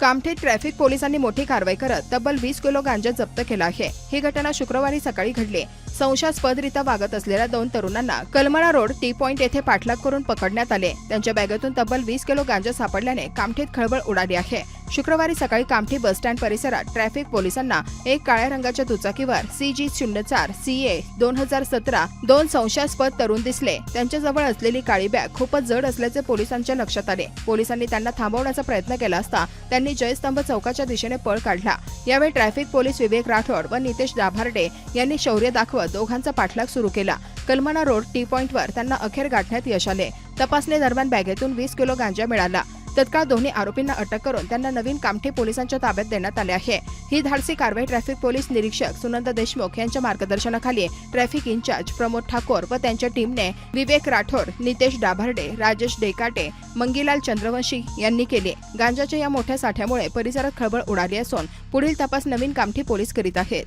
कामठीत traffic पोलिसांनी मोठी कारवाई करत तब्बल वीस किलो गांजा जप्त केला आहे. ही घटना शुक्रवारी सकाळी घडली. संशयास्पदरित्या वागत असलेल्या दोन तरुणांना कलमळा रोड टी पॉइंट येथे पाठलाग करून पकडण्यात आले. त्यांच्या बॅगेतून तब्बल वीस किलो गांजा सापडल्याने कामठीत खळबळ उडाली आहे. शुक्रवारी सकाळी कामठी बसस्टँड परिसरात ट्रॅफिक पोलिसांना एक काळ्या रंगाच्या दुचाकीवर सी जी शून्य चार सी ए दोन हजार सतरा दोन संशयास्पद तरुण दिसले. त्यांच्याजवळ असलेली काळी बॅग खूपच जड असल्याचे पोलिसांच्या लक्षात आले. पोलिसांनी त्यांना थांबवण्याचा प्रयत्न केला असता त्यांनी जयस्तंभ चौकाच्या दिशेने पळ काढला. यावेळी ट्रॅफिक पोलीस विवेक राठोड व नितेश दाभार्डे यांनी शौर्य दाखवत दोघांचा पाठलाग सुरू केला. कलमना रोड टी पॉइंटवर त्यांना अखेर गाठण्यात यश आले. तपासणी दरम्यान बॅगेतून वीस किलो गांजा मिळाला. तत्काळ दोन्ही आरोपींना अटक करून त्यांना नवीन कामठी पोलिसांच्या ताब्यात देण्यात आले आहे. ही धाडसी कारवाई ट्रॅफिक पोलीस निरीक्षक सुनंद देशमुख यांच्या मार्गदर्शनाखाली ट्रॅफिक इन्चार्ज प्रमोद ठाकोर व त्यांच्या टीमने विवेक राठोड नितेश डाभार्डे राजेश डेकाटे मंगीलाल चंद्रवंशी यांनी केले. गांजाच्या या मोठ्या साठ्यामुळे परिसरात खळबळ उडाली असून पुढील तपास नवीन कामठी पोलीस करीत आहेत.